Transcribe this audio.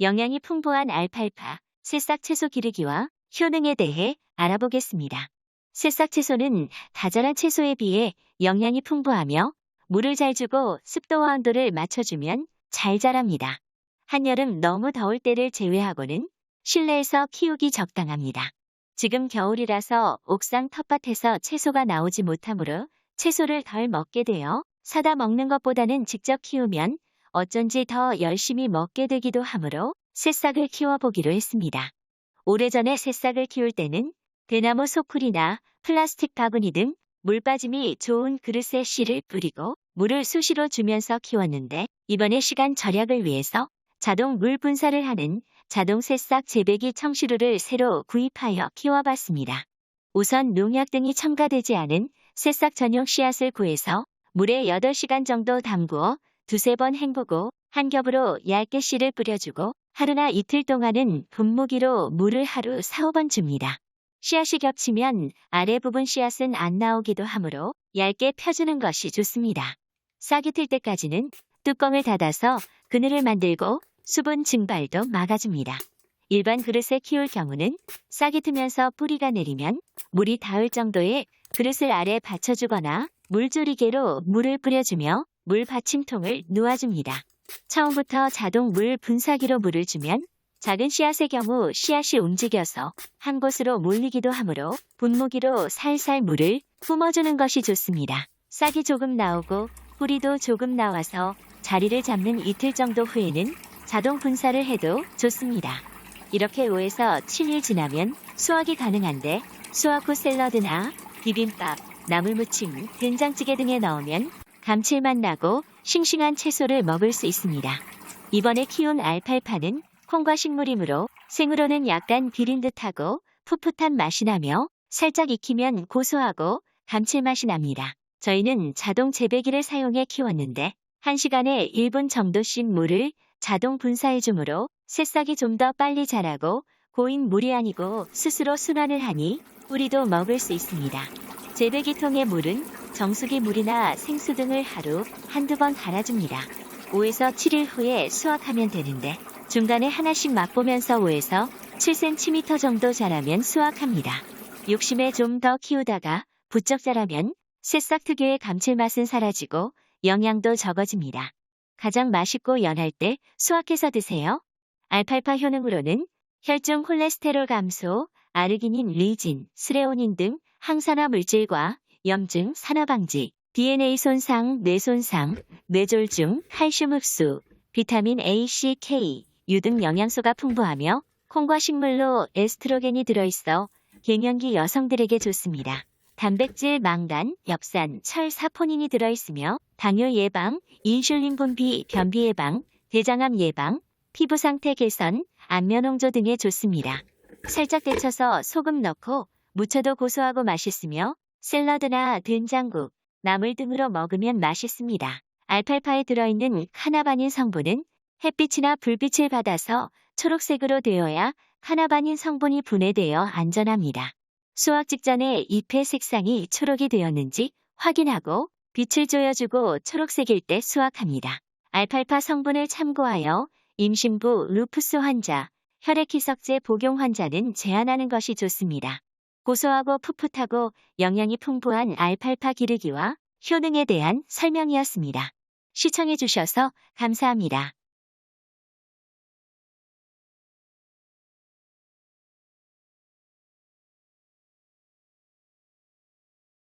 영양이 풍부한 알팔파, 새싹 채소 기르기와 효능에 대해 알아보겠습니다. 새싹 채소는 다자란 채소에 비해 영양이 풍부하며 물을 잘 주고 습도와 온도를 맞춰주면 잘 자랍니다. 한여름 너무 더울 때를 제외하고는 실내에서 키우기 적당합니다. 지금 겨울이라서 옥상 텃밭에서 채소가 나오지 못하므로 채소를 덜 먹게 되어 사다 먹는 것보다는 직접 키우면 어쩐지 더 열심히 먹게 되기도 하므로 새싹을 키워보기로 했습니다. 오래전에 새싹을 키울 때는 대나무 소쿠리나 플라스틱 바구니 등 물 빠짐이 좋은 그릇에 씨를 뿌리고 물을 수시로 주면서 키웠는데 이번에 시간 절약을 위해서 자동 물 분사를 하는 자동 새싹 재배기 청시루를 새로 구입하여 키워봤습니다. 우선 농약 등이 첨가되지 않은 새싹 전용 씨앗을 구해서 물에 8시간 정도 담그어 두세 번 헹구고 한 겹으로 얇게 씨를 뿌려주고 하루나 이틀 동안은 분무기로 물을 하루 4, 5번 줍니다. 씨앗이 겹치면 아래 부분 씨앗은 안 나오기도 하므로 얇게 펴주는 것이 좋습니다. 싹이 틀 때까지는 뚜껑을 닫아서 그늘을 만들고 수분 증발도 막아줍니다. 일반 그릇에 키울 경우는 싹이 트면서 뿌리가 내리면 물이 닿을 정도의 그릇을 아래 받쳐주거나 물조리개로 물을 뿌려주며 물 받침통을 놓아줍니다. 처음부터 자동 물 분사기로 물을 주면 작은 씨앗의 경우 씨앗이 움직여서 한 곳으로 몰리기도 하므로 분무기로 살살 물을 뿜어주는 것이 좋습니다. 싹이 조금 나오고 뿌리도 조금 나와서 자리를 잡는 이틀 정도 후에는 자동 분사를 해도 좋습니다. 이렇게 5에서 7일 지나면 수확이 가능한데 수확 후 샐러드나 비빔밥, 나물무침, 된장찌개 등에 넣으면 감칠맛 나고 싱싱한 채소를 먹을 수 있습니다. 이번에 키운 알팔파는 콩과 식물이므로 생으로는 약간 비린 듯하고 풋풋한 맛이 나며 살짝 익히면 고소하고 감칠맛이 납니다. 저희는 자동 재배기를 사용해 키웠는데 1시간에 1분 정도씩 물을 자동 분사해 주므로 새싹이 좀 더 빨리 자라고 고인 물이 아니고 스스로 순환을 하니 뿌리도 먹을 수 있습니다. 재배기통의 물은 정수기 물이나 생수 등을 하루 한두 번 갈아줍니다. 5에서 7일 후에 수확하면 되는데 중간에 하나씩 맛보면서 5에서 7cm 정도 자라면 수확합니다. 욕심에 좀 더 키우다가 부쩍 자라면 새싹 특유의 감칠맛은 사라지고 영양도 적어집니다. 가장 맛있고 연할 때 수확해서 드세요. 알팔파 효능으로는 혈중 콜레스테롤 감소, 아르기닌, 리진, 스레오닌 등 항산화 물질과 염증, 산화 방지, DNA 손상, 뇌 손상, 뇌졸중, 칼슘 흡수, 비타민 A, C, K, 유 등 영양소가 풍부하며 콩과 식물로 에스트로겐이 들어있어 갱년기 여성들에게 좋습니다. 단백질, 망간, 엽산, 철, 사포닌이 들어있으며 당뇨 예방, 인슐린 분비, 변비 예방, 대장암 예방, 피부 상태 개선, 안면 홍조 등에 좋습니다. 살짝 데쳐서 소금 넣고 무쳐도 고소하고 맛있으며 샐러드나 된장국, 나물 등으로 먹으면 맛있습니다. 알팔파에 들어있는 카나바닌 성분은 햇빛이나 불빛을 받아서 초록색으로 되어야 카나바닌 성분이 분해되어 안전합니다. 수확 직전에 잎의 색상이 초록이 되었는지 확인하고 빛을 조여주고 초록색일 때 수확합니다. 알팔파 성분을 참고하여 임신부 루푸스 환자, 혈액희석제 복용 환자는 제한하는 것이 좋습니다. 고소하고 풋풋하고 영양이 풍부한 알팔파 기르기와 효능에 대한 설명이었습니다. 시청해주셔서 감사합니다.